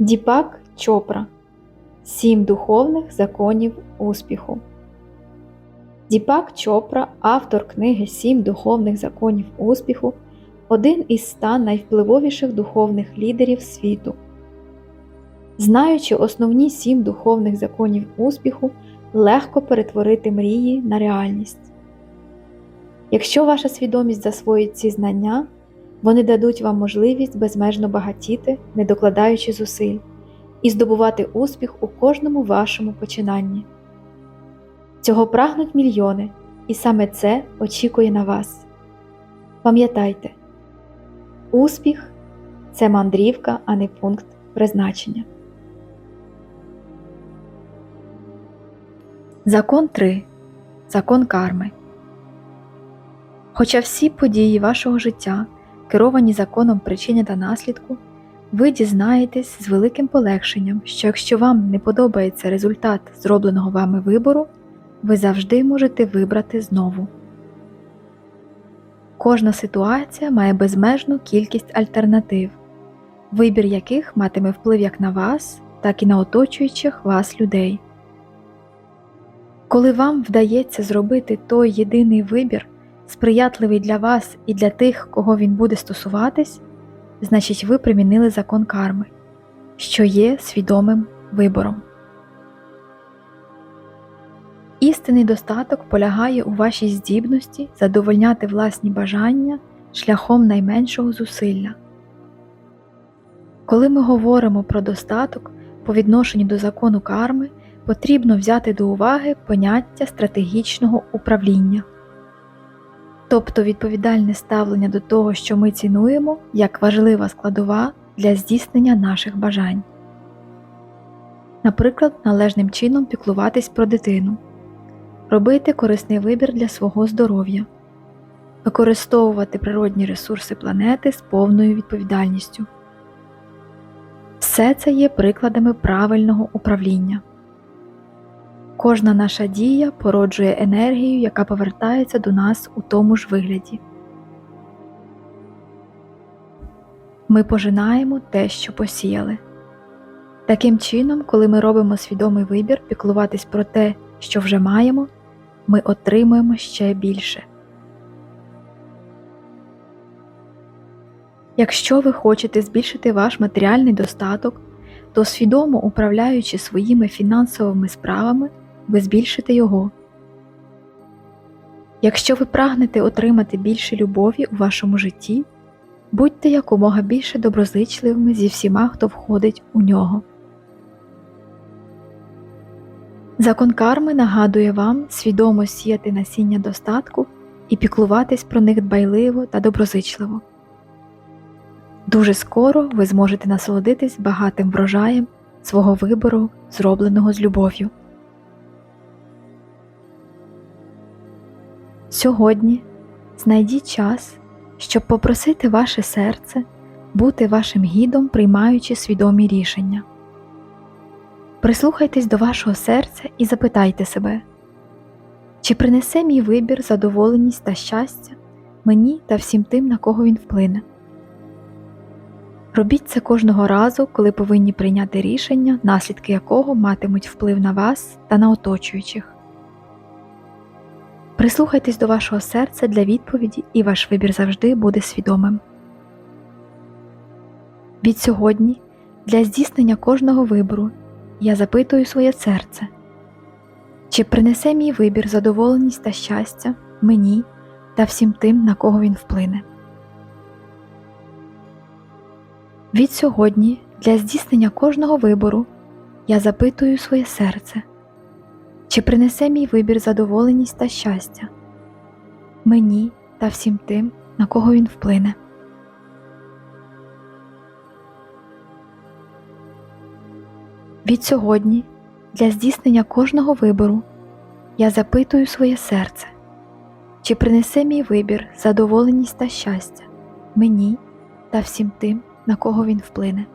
Діпак Чопра Сім духовних законів успіху. Діпак Чопра, автор книги Сім духовних законів успіху, один із ста найвпливовіших духовних лідерів світу. Знаючи основні сім духовних законів успіху, легко перетворити мрії на реальність. Якщо ваша свідомість засвоїть ці знання, вони дадуть вам можливість безмежно багатіти, не докладаючи зусиль, і здобувати успіх у кожному вашому починанні. Цього прагнуть мільйони, і саме це очікує на вас. Пам'ятайте, успіх це мандрівка, а не пункт призначення. Закон 3. Закон карми. Хоча всі події вашого життя керовані законом причини та наслідку, ви дізнаєтесь з великим полегшенням, що якщо вам не подобається результат зробленого вами вибору, ви завжди можете вибрати знову. Кожна ситуація має безмежну кількість альтернатив, вибір яких матиме вплив як на вас, так і на оточуючих вас людей. Коли вам вдається зробити той єдиний вибір, сприятливий для вас і для тих, кого він буде стосуватись, значить ви примінили закон карми, що є свідомим вибором. Істинний достаток полягає у вашій здібності задовольняти власні бажання шляхом найменшого зусилля. Коли ми говоримо про достаток по відношенню до закону карми, потрібно взяти до уваги поняття стратегічного управління, тобто відповідальне ставлення до того, що ми цінуємо як важлива складова для здійснення наших бажань. Наприклад, належним чином піклуватись про дитину, робити корисний вибір для свого здоров'я, використовувати природні ресурси планети з повною відповідальністю. Все це є прикладами правильного управління. Кожна наша дія породжує енергію, яка повертається до нас у тому ж вигляді. Ми пожинаємо те, що посіяли. Таким чином, коли ми робимо свідомий вибір піклуватись про те, що вже маємо, ми отримуємо ще більше. Якщо ви хочете збільшити ваш матеріальний достаток, то свідомо управляючи своїми фінансовими справами, ви збільшите його. Якщо ви прагнете отримати більше любові у вашому житті, будьте якомога більше доброзичливими зі всіма, хто входить у нього. Закон карми нагадує вам свідомо сіяти насіння достатку і піклуватись про них дбайливо та доброзичливо. Дуже скоро ви зможете насолодитись багатим врожаєм свого вибору, зробленого з любов'ю. Сьогодні знайдіть час, щоб попросити ваше серце бути вашим гідом, приймаючи свідомі рішення. Прислухайтесь до вашого серця і запитайте себе, чи принесе мій вибір задоволеність та щастя мені та всім тим, на кого він вплине. Робіть це кожного разу, коли повинні прийняти рішення, наслідки якого матимуть вплив на вас та на оточуючих. Прислухайтесь до вашого серця для відповіді, і ваш вибір завжди буде свідомим. Від сьогодні для здійснення кожного вибору я запитую своє серце, чи принесе мій вибір задоволеність та щастя мені та всім тим, на кого він вплине. Від сьогодні для здійснення кожного вибору я запитую своє серце, чи принесе мій вибір задоволеність та щастя мені та всім тим, на кого він вплине. Від сьогодні для здійснення кожного вибору я запитую своє серце, чи принесе мій вибір задоволеність та щастя мені та всім тим, на кого він вплине.